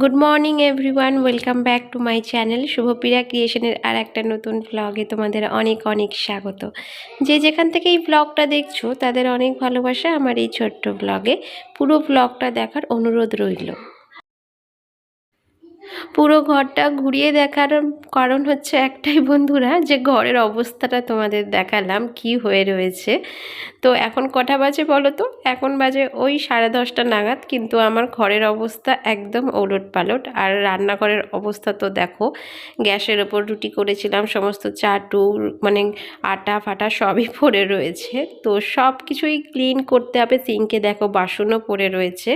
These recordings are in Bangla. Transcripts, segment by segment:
Good morning everyone welcome back to my channel Shubhapriya ক্রিয়েশনের আর একটা নতুন ব্লগে তোমাদের অনেক অনেক স্বাগত। যে যেখান থেকে এই ব্লগটা দেখছ, তাদের অনেক ভালোবাসা আমার এই ছোট্ট ব্লগে পুরো ব্লগটা দেখার অনুরোধ রইল। পুরো ঘরটা ঘুরিয়ে দেখার কারণ হচ্ছে একটাই বন্ধুরা যে ঘরের অবস্থাটা তোমাদের দেখালাম, কি হয়ে রয়েছে। তো এখন কটা বাজে বলো তো? এখন বাজে ওই সাড়ে দশটা নাগাদ, কিন্তু আমার ঘরের অবস্থা একদম ওলট পালট আর রান্নাঘরের অবস্থা তো দেখো, গ্যাসের ওপর রুটি করেছিলাম, সমস্ত চাটু মানে আটা ফাটা সবই পড়ে রয়েছে। তো সব কিছুই ক্লিন করতে হবে, সিঙ্কে দেখো বাসনও পড়ে রয়েছে।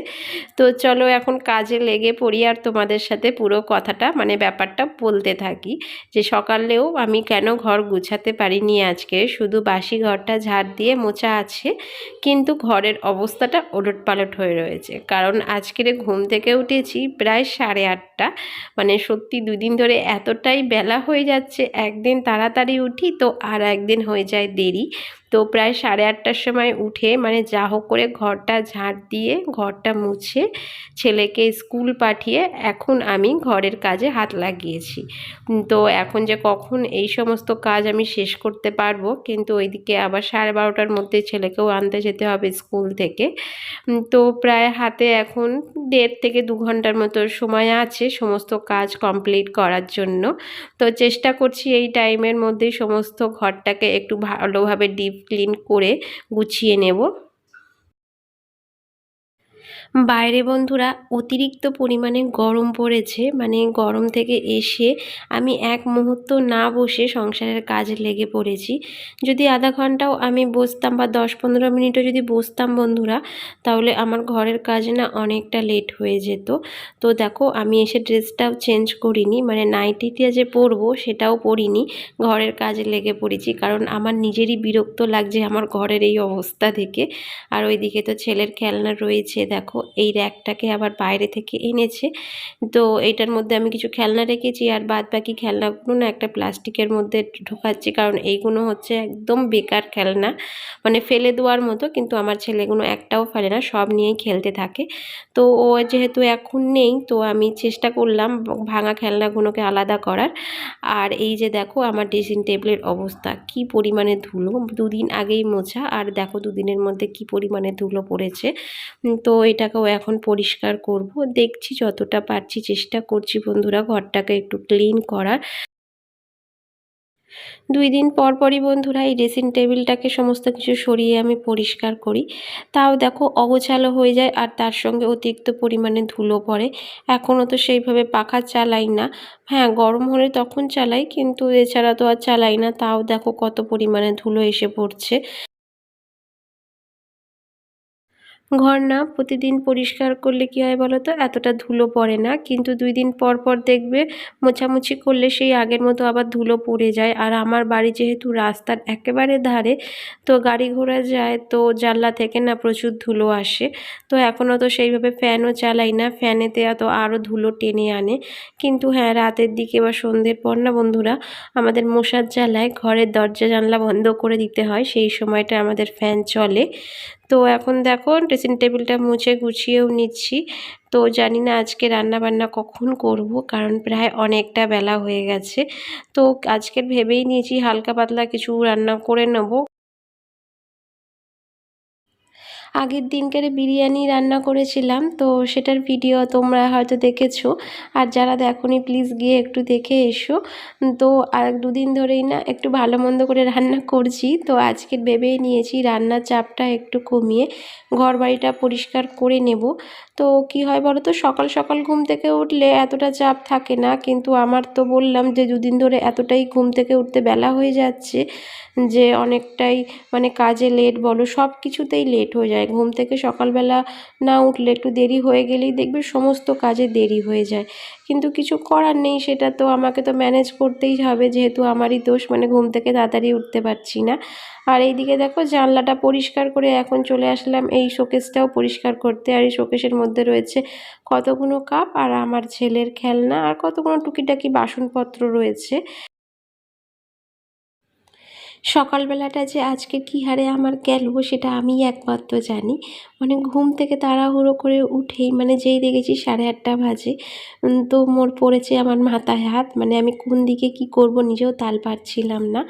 তো চলো এখন কাজে লেগে পড়ি আর তোমাদের সাথে পুরো কথাটা মানে ব্যাপারটা বলতে থাকি যে সকালেও আমি কেন ঘর গুছাতে পারিনি আজকে? শুধু বাসি ঘরটা ঝাড় দিয়ে মোচা আছে, কিন্তু ঘরের অবস্থাটা ওলট পালট হয়ে রয়েছে। কারণ আজকের ঘুম থেকে উঠেছি প্রায় সাড়ে আটটা মানে সত্যি দুদিন ধরে এতটাই বেলা হয়ে যাচ্ছে, একদিন তাড়াতাড়ি উঠি তো আর একদিন হয়ে যায় দেরি। তো প্রায় সাড়ে আটটার সময় উঠে মানে যা হোক করে ঘরটা ঝাঁট দিয়ে ঘরটা মুছে ছেলেকে স্কুল পাঠিয়ে এখন আমি ঘরের কাজে হাত লাগিয়েছি। তো এখন যে কখন এই সমস্ত কাজ আমি শেষ করতে পারব, কিন্তু ওইদিকে আবার সাড়ে বারোটার মধ্যে ছেলেকেও আনতে যেতে হবে স্কুল থেকে। তো প্রায় হাতে এখন দেড় থেকে দু ঘণ্টার মতো সময় আছে সমস্ত কাজ কমপ্লিট করার জন্য। তো চেষ্টা করছি এই টাইমের মধ্যে সমস্ত ঘরটাকে একটু ভালোভাবে ডিপ ক্লিন করে গুছিয়ে নেব। বাইরে বন্ধুরা, অতিরিক্ত পরিমাণে গরম পড়েছে মানে গরম থেকে এসে আমি এক মুহূর্ত না বসে সংসারের কাজ লেগে পড়েছি। যদি আধা ঘন্টাও আমি বসতাম বা দশ পনেরো মিনিটও যদি বসতাম বন্ধুরা, তাহলে আমার ঘরের কাজ না অনেকটা লেট হয়ে যেত। তো দেখো, আমি এসে ড্রেসটাও চেঞ্জ করিনি মানে নাইটিটা যে পরবো সেটাও পরিনি, ঘরের কাজে লেগে পড়েছি, কারণ আমার নিজেরই বিরক্ত লাগছে আমার ঘরের এই অবস্থা থেকে। আর ওইদিকে তো ছেলের খেলনা রয়েছে, দেখো এই র্যাকটাকে আবার বাইরে থেকে এনেছে। তো এটার মধ্যে আমি কিছু খেলনা রেখেছি আর বাদ বাকি খেলনাগুলো না একটা প্লাস্টিকের মধ্যে ঢোকাচ্ছি কারণ এইগুলো হচ্ছে একদম বেকার খেলনা। মানে ফেলে দেওয়ার মতো কিন্তু আমার ছেলেগুলো একটাও ফেলে না, সব নিয়েই খেলতে থাকে। তো ও যেহেতু এখন নেই, তো আমি চেষ্টা করলাম ভাঙা খেলনাগুলোকে আলাদা করার। আর এই যে দেখো আমার ড্রেসিং টেবিলের অবস্থা, কি পরিমাণে ধুলো, দুদিন আগেই মোছা। আর দেখো দুদিনের মধ্যে কি পরিমাণে ধুলো পড়েছে। তো এটাকেও এখন পরিষ্কার করব। দেখছি যতটা পারছি চেষ্টা করছি বন্ধুরা, ঘরটাকে একটু ক্লিন করার। দুই দিন পর পরই বন্ধুরা এই ড্রেসিং টেবিলটাকে সমস্ত কিছু সরিয়ে আমি পরিষ্কার করি। তাও দেখো অগোছালো হয়ে যায় আর তার সঙ্গে অতিরিক্ত পরিমাণে ধুলো পড়ে। এখনও তো সেইভাবে পাখা চালাই না। হ্যাঁ গরম হলে তখন চালাই, কিন্তু এছাড়া তো আর চালাই না। তাও দেখো কত পরিমাণে ধুলো এসে পড়ছে। ঘর না, প্রতিদিন পরিষ্কার করলে কী হয় বলো তো? এতটা ধুলো পড়ে না, কিন্তু দুই দিন পর পর দেখবে মোছামুছি করলে সেই আগের মতো আবার ধুলো পড়ে যায়। আর আমার বাড়ি যেহেতু রাস্তার একেবারে ধারে, তো গাড়ি ঘোড়া যায়, তো জানলা থেকে না প্রচুর ধুলো আসে। তো এখনও তো সেইভাবে ফ্যানও চালাই না, ফ্যানেতে এত আরও ধুলো টেনে আনে। কিন্তু হ্যাঁ রাতের দিকে বা সন্ধ্যের পর না বন্ধুরা, আমাদের মশার জ্বালায় ঘরের দরজা জানলা বন্ধ করে দিতে হয়, সেই সময়টা আমাদের ফ্যান চলে। তো এখন দেখো ড্রেসিং টেবিলটা মুছে গুছিয়েও নিচ্ছি। তো জানি না আজকে রান্না বান্না কখন করব, কারণ প্রায় অনেকটা বেলা হয়ে গেছে। তো আজকের ভেবেই নিয়েছি হালকা পাতলা কিছু রান্না করে নেব। আগের দিনকার বিরিয়ানি রান্না করেছিলাম, তো সেটার ভিডিও তোমরা হয়তো দেখেছ। আর যারা দেখনি প্লিজ গিয়ে একটু দেখে এসো। তো আর দুদিন ধরেই না একটু ভালো মন্দ করে রান্না করছি, তো আজকে ভেবেই নিয়েছি রান্নার চাপটা একটু কমিয়ে ঘর বাড়িটা পরিষ্কার করে নেব। তো কি হয় বলো তো সকাল সকাল ঘুম থেকে উঠলে এতটা চাপ থাকে না, কিন্তু আমার তো বললাম যে দুদিন ধরে এতটাই ঘুম থেকে উঠতে বেলা হয়ে যাচ্ছে যে অনেকটাই মানে কাজে লেট বলো সব কিছুতেই লেট হয়ে যায় ঘুম থেকে সকালবেলা না উঠলে একটু দেরি হয়ে গেলেই দেখবে সমস্ত কাজে দেরি হয়ে যায়। কিন্তু কিছু করার নেই, সেটা তো আমাকে তো ম্যানেজ করতেই হবে। যেহেতু আমারই দোষ মানে ঘুম থেকে তাড়াতাড়ি উঠতে পারছি না। আর এইদিকে দেখো, জানলাটা পরিষ্কার করে এখন চলে আসলাম। এই শোকেসটাও পরিষ্কার করতে। আর এই শোকেসের মধ্যে রয়েছে কতগুলো কাপ আর আমার ছেলের খেলনা আর কতগুলো টুকিটাকি বাসনপত্র রয়েছে। সকালবেলাটা যে আজকে কী হারে আমার গেল সেটা আমি একমাত্র জানি। মানে ঘুম থেকে তাড়াহুড়ো করে উঠেই মানে যেই দেখেছি সাড়ে আটটা বাজে তো মোর পড়েছে আমার মাথায় হাত। মানে আমি কোন দিকে কি করব নিজেও তাল পারছিলাম না।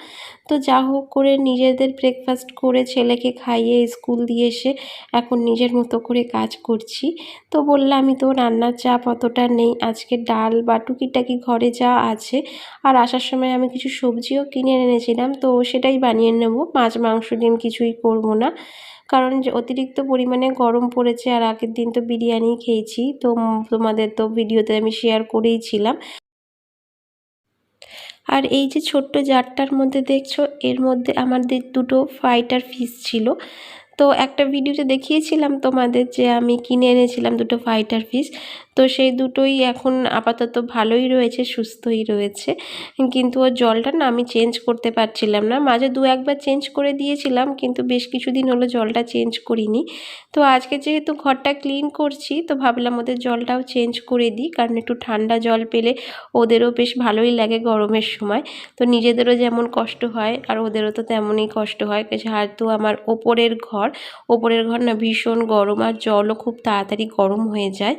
তো যা হোক করে নিজেদের ব্রেকফাস্ট করে ছেলেকে খাইয়ে স্কুল দিয়ে এসে এখন নিজের মতো করে কাজ করছি। তো বললাম, আমি তো রান্নার চাপ অতটা নেই। আজকে ডাল বা টুকিটাকি ঘরে যা আছে। আর আসার সময় আমি কিছু সবজিও কিনে এনেছিলাম। তো সেটাই বানিয়ে নেব। মাছ, মাংস ডিম কিছুই করব না। কারণ যে অতিরিক্ত পরিমাণে গরম পড়েছে আর আগের দিন তো বিরিয়ানি খেয়েছি। তো তোমাদের তো ভিডিওতে আমি শেয়ার করেইছিলাম আর এই যে ছোট্ট জারটার মধ্যে দেখছ, এর মধ্যে আমাদের দুটো ফাইটার ফিস ছিল। তো একটা ভিডিওতে দেখিয়েছিলাম তোমাদের যে আমি কিনে এনেছিলাম দুটো ফাইটার ফিশ তো সেই দুটোই এখন আপাতত ভালোই রয়েছে, সুস্থই রয়েছে। কিন্তু ওর জলটা না আমি চেঞ্জ করতে পারছিলাম না। মাঝে দু একবার চেঞ্জ করে দিয়েছিলাম, কিন্তু বেশ কিছুদিন হলো জলটা চেঞ্জ করিনি। তো আজকে যেহেতু ঘরটা ক্লিন করছি, তো ভাবলাম ওদের জলটাও চেঞ্জ করে দিই, কারণ একটু ঠান্ডা জল পেলে ওদেরও বেশ ভালোই লাগে গরমের সময়। তো নিজেদেরও যেমন কষ্ট হয়, আর ওদেরও তো তেমনই কষ্ট হয়। যেহেতু আমার ওপরের ঘর ওপরের ঘর না ভীষণ গরম, আর জলও খুব তাড়াতাড়ি গরম হয়ে যায়।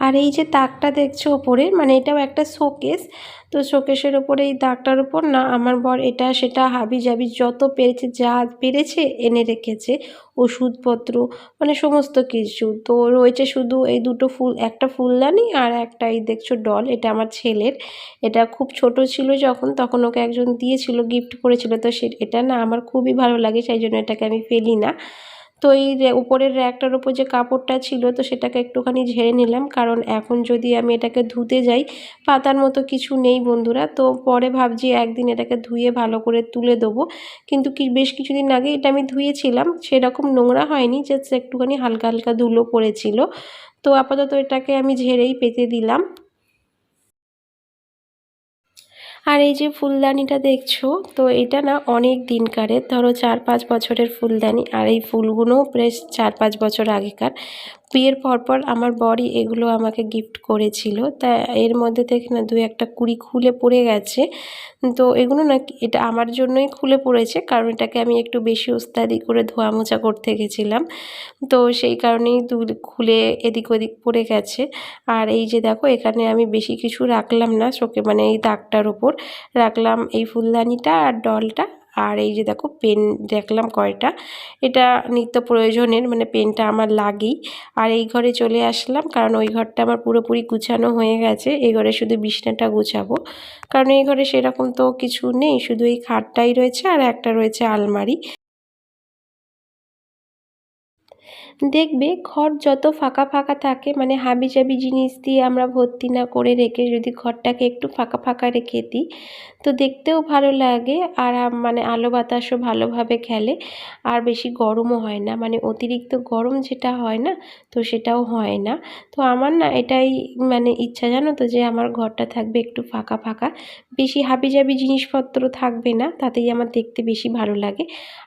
আর এই যে তাকটা দেখছ ওপরে মানে এটাও একটা শোকেস। তো শোকেসের ওপরে এই দাগটার ওপর না আমার বর এটা সেটা হাবি জাবি যত পেরেছে, যা পেরেছে এনে রেখেছে, ওষুধপত্র মানে সমস্ত কিছু। তো রয়েছে শুধু এই দুটো ফুল, একটা ফুলদানি আর একটা এই দেখছ ডল, এটা আমার ছেলের। এটা খুব ছোট ছিল যখন, তখন ওকে একজন দিয়েছিল গিফট করেছিল। তো সে, এটা না আমার খুবই ভালো লাগে, সেই জন্য এটাকে আমি ফেলি না। তো এই উপরের র্যাকটার উপর যে কাপড়টা ছিল, তো সেটাকে একটুখানি ঝেড়ে নিলাম। কারণ এখন যদি আমি এটাকে ধুতে যাই, পাতার মতো কিছু নেই বন্ধুরা। তো পরে ভাবছি একদিন এটাকে ধুয়ে ভালো করে তুলে দেবো। কিন্তু কি, বেশ কিছুদিন আগে এটা আমি ধুয়েছিলাম। সেরকম নোংরা হয়নি, জাস্ট একটুখানি হালকা হালকা ধুলো পড়েছিল। তো আপাতত এটাকে আমি ঝেড়েই পেতে দিলাম। আর এই যে ফুলদানিটা দেখছ, তো এটা না অনেক দিনকারের ধরো চার পাঁচ বছরের ফুলদানি, আর এই ফুলগুলোও বেশ চার পাঁচ বছর আগেকার। বিয়ের পরপর আমার বরই এগুলো আমাকে গিফট করেছিল। তা এর মধ্যে থেকে না দু একটা কুড়ি খুলে পড়ে গেছে। তো এগুলো না এটা আমার জন্যই খুলে পড়েছে, কারণ এটাকে আমি একটু বেশি ওস্তাদি করে ধোয়া মোছা করতে গেছিলাম। তো সেই কারণেই দু খুলে এদিক ওদিক পড়ে গেছে। আর এই যে দেখো এখানে আমি বেশি কিছু রাখলাম না শোকে মানে এই দাগটার ওপর। রাখলাম এই ফুলদানিটা আর ডলটা। আর এই যে দেখো পেন দেখলাম কয়টা। এটা নিত্য প্রয়োজনের মানে পেনটা আমার লাগেই। আর এই ঘরে চলে আসলাম, কারণ ওই ঘরটা আমার পুরোপুরি গুছানো হয়ে গেছে। এই ঘরে শুধু বিছনাটা গুছাবো। কারণ এই ঘরে সেরকম তো কিছু নেই, শুধু এই খাটটাই রয়েছে আর একটা রয়েছে আলমারি। দেখবে ঘর যত ফাঁকা ফাঁকা থাকে মানে হাবিজাবি জিনিস দিয়ে আমরা ভর্তি না করে রেখে যদি ঘরটাকে একটু ফাঁকা ফাঁকা রেখে দিই, তো দেখতেও ভালো লাগে। আর মানে আলো বাতাসও ভালোভাবে খেলে। আর বেশি গরমও হয় না। মানে অতিরিক্ত গরম যেটা হয় না, তো সেটাও হয় না। তো আমার না এটাই মানে ইচ্ছা জানো তো যে আমার ঘরটা থাকবে একটু ফাঁকা ফাঁকা। বেশি হাবি হাবিজাবি জিনিসপত্র থাকবে না, তাতেই আমার দেখতে বেশি ভালো লাগে।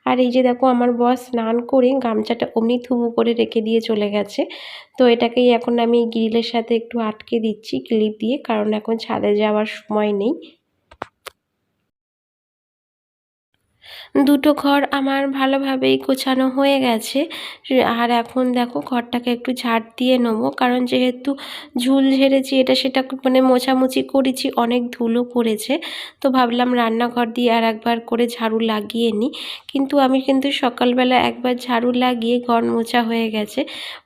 আর এই যে দেখো আমার বস স্নান করে গামছাটা অমনি থুবু করে রেখে দিয়ে চলে গেছে। তো এটাকেই এখন আমি গ্রিলের সাথে একটু আটকে দিচ্ছি, ক্লিপ দিয়ে, কারণ এখন ছাদে যাওয়ার সময় নেই। দুটো ঘর আমার ভালোভাবেই গোছানো হয়ে গেছে। আর এখন দেখো ঘরটাকে একটু ঝাড় দিয়ে নেব। কারণ যেহেতু ঝুল ঝেড়েছি, এটা সেটা মানে মোছামুছি করেছি, অনেক ধুলো পড়েছে। তো ভাবলাম রান্নাঘর দিয়ে আর একবার করে ঝাড়ু লাগিয়ে নিই কিন্তু আমি কিন্তু সকালবেলা একবার ঝাড়ু লাগিয়ে ঘর মোছা হয়ে গেছে।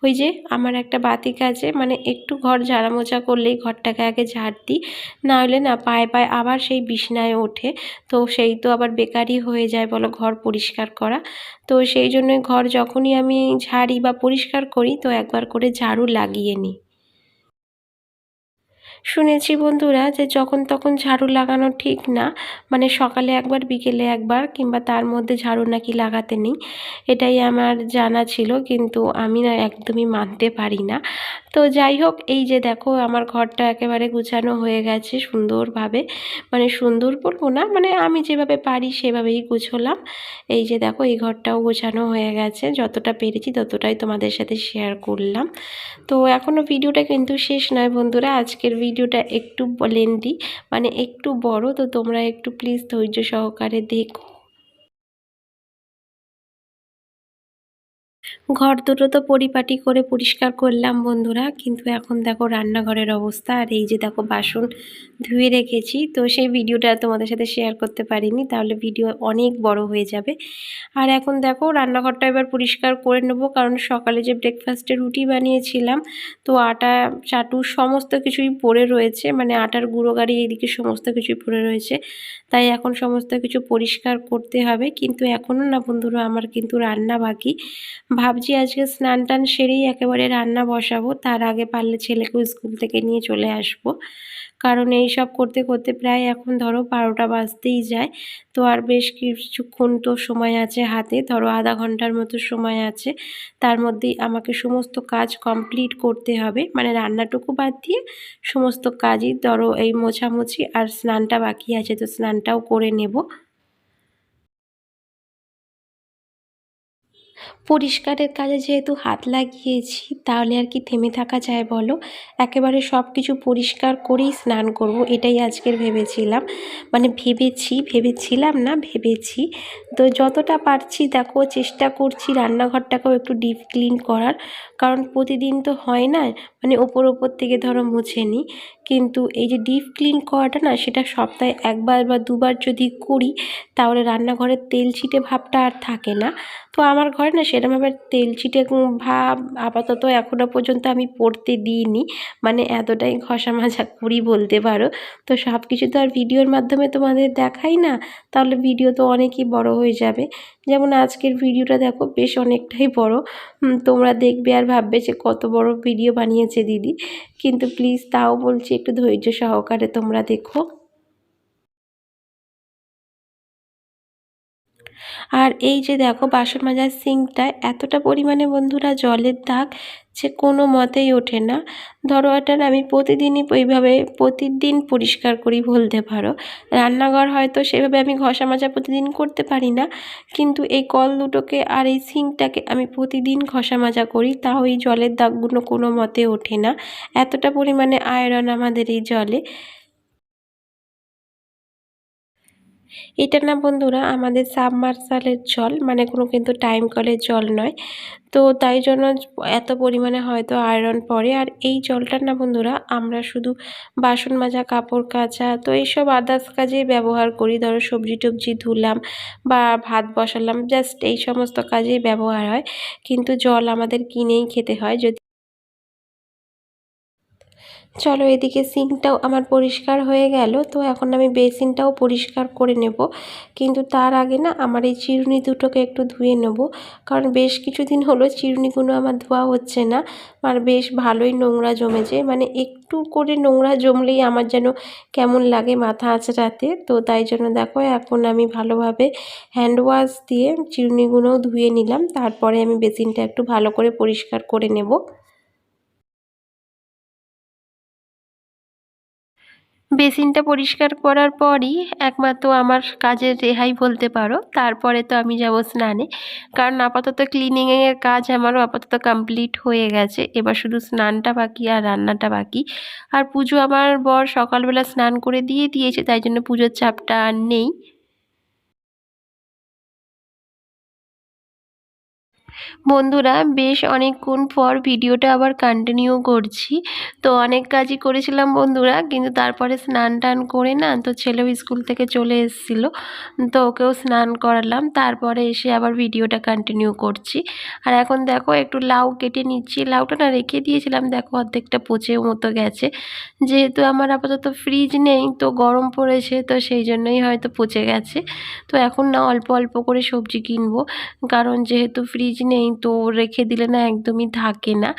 ওই যে আমার একটা বাতি কাজে মানে একটু ঘর ঝাড়া মোছা করলেই ঘরটাকে আগে ঝাড় দিই। না হলে না পায়ে পায়ে আবার সেই বিছনায় ওঠে। তো সেই তো আবার বেকারই হয়ে যায় বলো, ঘর পরিষ্কার করা। তো সেই জন্যই ঘর যখনই আমি ঝাড়ি বা পরিষ্কার করি, তো একবার করে ঝাড়ু লাগিয়ে নিই। শুনেছি বন্ধুরা যে যখন তখন ঝাড়ু লাগানো ঠিক না মানে সকালে একবার, বিকেলে একবার, কিংবা তার মধ্যে ঝাড়ু নাকি লাগাতে নেই, এটাই আমার জানা ছিল, কিন্তু আমি না একদমই মানতে পারি না। তো যাই হোক, এই যে দেখো আমার ঘরটা একেবারে গুছানো হয়ে গেছে সুন্দরভাবে মানে সুন্দর বলব না মানে আমি যেভাবে পারি সেভাবেই গুছোলাম। এই যে দেখো, এই ঘরটাও গোছানো হয়ে গেছে, যতটা পেরেছি ততটাই তোমাদের সাথে শেয়ার করলাম। তো এখনও ভিডিওটা কিন্তু শেষ নয় বন্ধুরা, আজকের ভিডিওটা একটু লেন্দি মানে একটু বড় তো তোমরা একটু প্লিজ ধৈর্য সহকারে দেখো। ঘর দুটো তো পরিপাটি করে পরিষ্কার করলাম বন্ধুরা, কিন্তু এখন দেখো রান্নাঘরের অবস্থা। আর এই যে দেখো বাসন ধুয়ে রেখেছি, তো সেই ভিডিওটা তোমাদের সাথে শেয়ার করতে পারিনি, তাহলে ভিডিও অনেক বড় হয়ে যাবে। আর এখন দেখো রান্নাঘরটা এবার পরিষ্কার করে নেব, কারণ সকালে যে ব্রেকফাস্টে রুটি বানিয়েছিলাম, তো আটা, চাটু সমস্ত কিছুই পড়ে রয়েছে মানে আটার গুঁড়ো গাড়ি এইদিকে সমস্ত কিছুই পড়ে রয়েছে, তাই এখন সমস্ত কিছু পরিষ্কার করতে হবে। কিন্তু এখনও না বন্ধুরা, আমার কিন্তু রান্না বাকি। ভাবছি আজকে স্নান টান সেরেই একেবারে রান্না বসাবো। তার আগে পারলে ছেলেকেও স্কুল থেকে নিয়ে চলে আসব। কারণ এই সব করতে করতে প্রায় এখন ধরো বারোটা বাজতেই যায়। তো আর বেশ কিছুক্ষণ তো সময় আছে হাতে, ধরো আধা ঘণ্টার মতো সময় আছে। তার মধ্যেই আমাকে সমস্ত কাজ কমপ্লিট করতে হবে। মানে রান্নাটুকু বাদ দিয়ে সমস্ত কাজই ধরো এই মোছামুছি আর স্নানটা বাকি আছে, তো স্নানটাও করে নেব। পরিষ্কারের কাজে যেহেতু হাত লাগিয়েছি, তাহলে আর কি থেমে থাকা যায় বলো? একেবারে সব কিছু পরিষ্কার করেই স্নান করব, এটাই আজকের ভেবেছিলাম। মানে ভেবেছি, ভেবেছিলাম না, ভেবেছি। তো যতটা পারছি দেখো, চেষ্টা করছি রান্নাঘরটাকেও একটু ডিপ ক্লিন করার। কারণ প্রতিদিন তো হয় না মানে ওপর ওপর থেকে ধরো মুছে নিই কিন্তু এই যে ডিপ ক্লিন করাটা না, সেটা সপ্তাহে একবার বা দুবার যদি করি, তাহলে রান্নাঘরের তেল ছিটে ভাবটা আর থাকে না। তো আমার ঘরে না সেরকমভাবে তেল ছিটে ভাব আপাতত এখনও পর্যন্ত আমি পড়তে দিইনি। মানে এতটাই ঘষা মাজা করি বলতে পারো। তো সব কিছু তো আর ভিডিওর মাধ্যমে তোমাদের দেখাই না, তাহলে ভিডিও তো অনেকই বড় হয়ে যাবে। যেমন আজকের ভিডিওটা দেখো, বেশ অনেকটাই বড়। তোমরা দেখবে আর ভাববে যে কত বড় ভিডিও বানিয়েছে দিদি। কিন্তু প্লিজ তাও বলছি একটু ধৈর্য সহকারে তোমরা দেখো। আর এই যে দেখো বাসন মাজার সিঙ্কটায় এতটা পরিমাণে বন্ধুরা জলের দাগ যে কোনো মতেই ওঠে না। ধরো এটা আমি প্রতিদিনই ওইভাবে প্রতিদিন পরিষ্কার করি, বলতে পারো। রান্নাঘর হয়তো সেভাবে আমি ঘষা মাজা প্রতিদিন করতে পারি না, কিন্তু এই কল দুটোকে আর এই সিঙ্কটাকে আমি প্রতিদিন ঘষা মাজা করি, তাও এই জলের দাগগুলো কোনো মতে ওঠে না। এতটা পরিমাণে আয়রন আমাদের এই জলে। এটা না বন্ধুরা আমাদের সাবমার্সালের জল মানে কোনো কিন্তু টাইম কলের জল নয়। তো তাই জন্য এত পরিমাণে হয়তো আয়রন পড়ে। আর এই জলটা না বন্ধুরা আমরা শুধু বাসন মাজা, কাপড় কাচা, তো এইসব আদার্স কাজে ব্যবহার করি। ধরো সবজি টবজি ধুলাম বা ভাত বসালাম জাস্ট এই সমস্ত কাজেই ব্যবহার হয়। কিন্তু জল আমাদের কিনেই খেতে হয়। যদি চলো এদিকে সিঙ্কটাও আমার পরিষ্কার হয়ে গেল, তো এখন আমি বেসিনটাও পরিষ্কার করে নেব। কিন্তু তার আগে না আমার এই চিরুনি দুটোকে একটু ধুয়ে নেব, কারণ বেশ কিছুদিন হলো চিরুনিগুলো আমার ধোয়া হচ্ছে না, আর বেশ ভালোই নোংরা জমেছে। মানে একটু করে নোংরা জমলেই আমার যেন কেমন লাগে মাথা আঁচড়াতে। তো তাই জন্য দেখো এখন আমি ভালোভাবে হ্যান্ড ওয়াশ দিয়ে চিরুনিগুলোও ধুয়ে নিলাম, তারপরে আমি বেসিনটা একটু ভালো করে পরিষ্কার করে নেব। বেসিনটা পরিষ্কার করার পরই একমাত্র আমার কাজের রেহাই বলতে পারো। তারপরে তো আমি যাব স্নানে। কারণ আপাতত ক্লিনিংয়ের কাজ আমারও আপাতত কমপ্লিট হয়ে গেছে। এবার শুধু স্নানটা বাকি আর রান্নাটা বাকি। আর পুজো আমার বর সকালবেলা স্নান করে দিয়ে দিয়েছে, তাই জন্য পুজোর চাপটা আর নেই। বন্ধুরা, বেশ অনেকক্ষণ পর ভিডিওটা আবার কন্টিনিউ করছি। তো অনেক কাজই করেছিলাম বন্ধুরা, কিন্তু তারপরে স্নান টান করে না, তো ছেলেও স্কুল থেকে চলে এসেছিল, তো ওকেও স্নান করালাম, তারপরে এসে আবার ভিডিওটা কন্টিনিউ করছি। আর এখন দেখো, একটু লাউ কেটে নিচ্ছি, লাউটা না রেখে দিয়েছিলাম, দেখো অর্ধেকটা পচেও মতো গেছে। যেহেতু আমার আপাতত ফ্রিজ নেই, তো গরম পড়েছে, তো সেই জন্যই হয়তো পচে গেছে। তো এখন না, অল্প অল্প করে সবজি কিনবো, কারণ যেহেতু ফ্রিজ নেই, তো রেখে দিলে না একদমই থাকে না।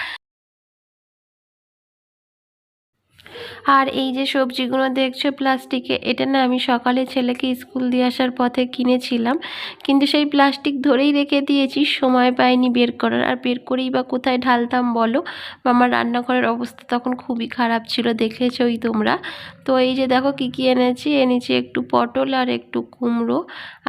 আর এই যে সবজিগুলো দেখছ প্লাস্টিকে, এটা না আমি সকালে ছেলেকে স্কুল দিয়ে আসার পথে কিনেছিলাম। কিন্তু সেই প্লাস্টিক ধরেই রেখে দিয়েছি, সময় পাইনি বের করার। আর বের করেই বা কোথায় ঢালতাম বলো? আমার রান্নাঘরের অবস্থা তখন খুবই খারাপ ছিল, দেখেছই তোমরা। তো এই যে দেখো কি কি এনেছি? এনেছি একটু পটল আর একটু কুমড়ো।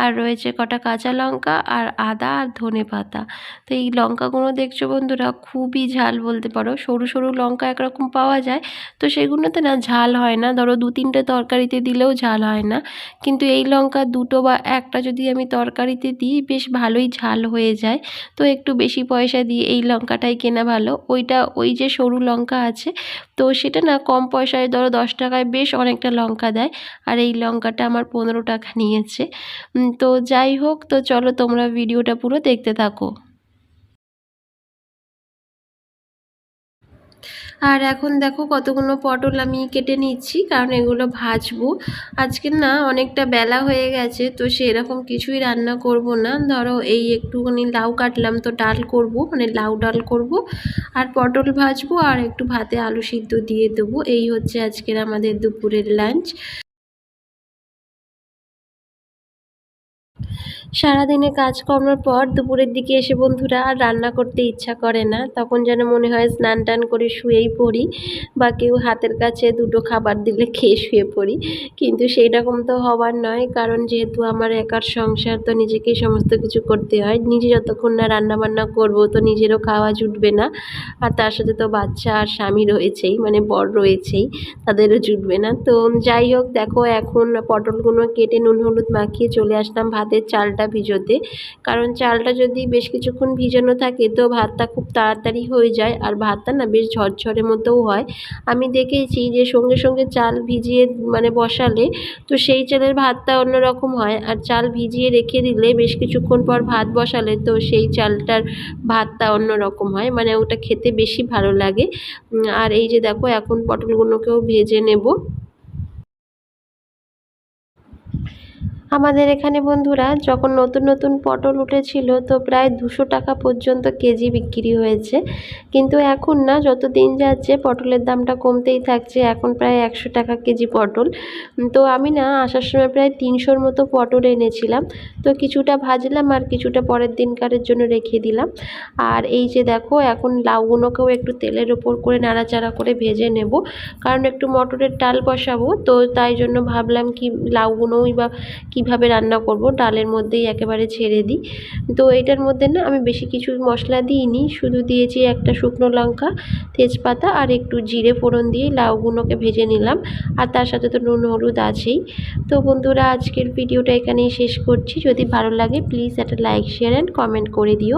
আর রয়েছে কটা কাঁচা লঙ্কা আর আদা আর ধনে পাতা। তো এই লঙ্কাগুলো দেখছ বন্ধুরা, খুবই ঝাল বলতে পারো। সরু সরু লঙ্কা একরকম পাওয়া যায়। তো সেগুলোতে না ঝাল হয় না। ধরো দু তিনটে তরকারিতে দিলেও ঝাল হয় না। কিন্তু এই লঙ্কা দুটো বা একটা যদি আমি তরকারিতে দিই, বেশ ভালোই ঝাল হয়ে যায়। তো একটু বেশি পয়সা দিয়ে এই লঙ্কাটাই কেনা ভালো। ওইটা, ওই যে সরু লঙ্কা আছে, তো সেটা না কম পয়সায় ধরো দশ টাকায় বেশ অনেকটা লঙ্কা দেয়। আর এই লঙ্কাটা আমার পনেরো টাকা নিয়েছে। তো যাই হোক, তো চলো তোমরা ভিডিওটা পুরো দেখতে থাকো। আর এখন দেখো কতগুলো পটল আমি কেটে নিচ্ছি, কারণ এগুলো ভাজবো। আজকে না অনেকটা বেলা হয়ে গেছে, তো সেরকম কিছুই রান্না করব না। ধরো এই একটুখানি লাউ কাটলাম, তো ডাল করব মানে লাউ ডাল করব, আর পটল ভাজবো, আর একটু ভাতে আলু সিদ্ধ দিয়ে দেবো। এই হচ্ছে আজকের আমাদের দুপুরের লাঞ্চ। সারাদিনে কাজকর্মের পর দুপুরের দিকে এসে বন্ধুরা আর রান্না করতে ইচ্ছা করে না। তখন যেন মনে হয় স্নান টান করে শুয়েই পড়ি বা কেউ হাতের কাছে দুটো খাবার দিলে খেয়ে শুয়ে পড়ি। কিন্তু সেই রকম তো হবার নয়, কারণ যেহেতু আমার একার সংসার, তো নিজেকেই সমস্ত কিছু করতে হয়। নিজে যতক্ষণ না রান্না বান্না করব তো নিজেরও খাওয়া জুটবে না। আর তার সাথে তো বাচ্চা আর স্বামী রয়েছেই মানে বর রয়েছেই, তাদেরও জুটবে না। তো যাই হোক, দেখো এখন পটলগুলো কেটে নুন হলুদ মাখিয়ে চলে আসলাম ভাতের চালটা ভিজোতে। কারণ চালটা যদি বেশ কিছুক্ষণ ভিজানো থাকে তো ভাতটা খুব তাড়াতাড়ি হয়ে যায় আর ভাতটা না বেশ ঝরঝরে মতোও হয়। আমি দেখেছি যে সঙ্গে সঙ্গে চাল ভিজিয়ে মানে বসালে তো সেই চালের ভাতটা অন্যরকম হয়। আর চাল ভিজিয়ে রেখে দিলে বেশ কিছুক্ষণ পর ভাত বসালে তো সেই চালটার ভাতটা অন্যরকম হয়। মানে ওটা খেতে বেশি ভালো লাগে। আর এই যে দেখো, এখন পটলগুলোকেও ভেজে নেব। আমাদের এখানে বন্ধুরা, যখন নতুন নতুন পটল উঠেছিল, তো প্রায় দুশো টাকা পর্যন্ত কেজি বিক্রি হয়েছে। কিন্তু এখন না, যত দিন যাচ্ছে, পটলের দামটা কমতেই থাকছে। এখন প্রায় একশো টাকা কেজি পটল। তো আমি না, আসার সময় প্রায় তিনশোর মতো পটল এনেছিলাম। তো কিছুটা ভাজলাম আর কিছুটা পরের দিনকারের জন্য রেখে দিলাম। আর এই যে দেখো, এখন লাউগুলোকেও একটু তেলের ওপর করে নাড়াচাড়া করে ভেজে নেব। কারণ একটু মটরের ডাল বসাবো, তো তাই জন্য ভাবলাম কি, লাউগুলোই বা কীভাবে রান্না করব, ডালের মধ্যেই একেবারে ছেড়ে দিই। তো এটার মধ্যে না আমি বেশি কিছু মশলা দিইনি, শুধু দিয়েছি একটা শুকনো লঙ্কা, তেজপাতা আর একটু জিরে ফোড়ন দিয়ে লাউগুলোকে ভেজে নিলাম। আর তার সাথে তো নুন, হলুদ আছেই। তো বন্ধুরা, আজকের ভিডিওটা এখানেই শেষ করছি। যদি ভালো লাগে, প্লিজ একটা লাইক, শেয়ার, অ্যান্ড কমেন্ট করে দিও।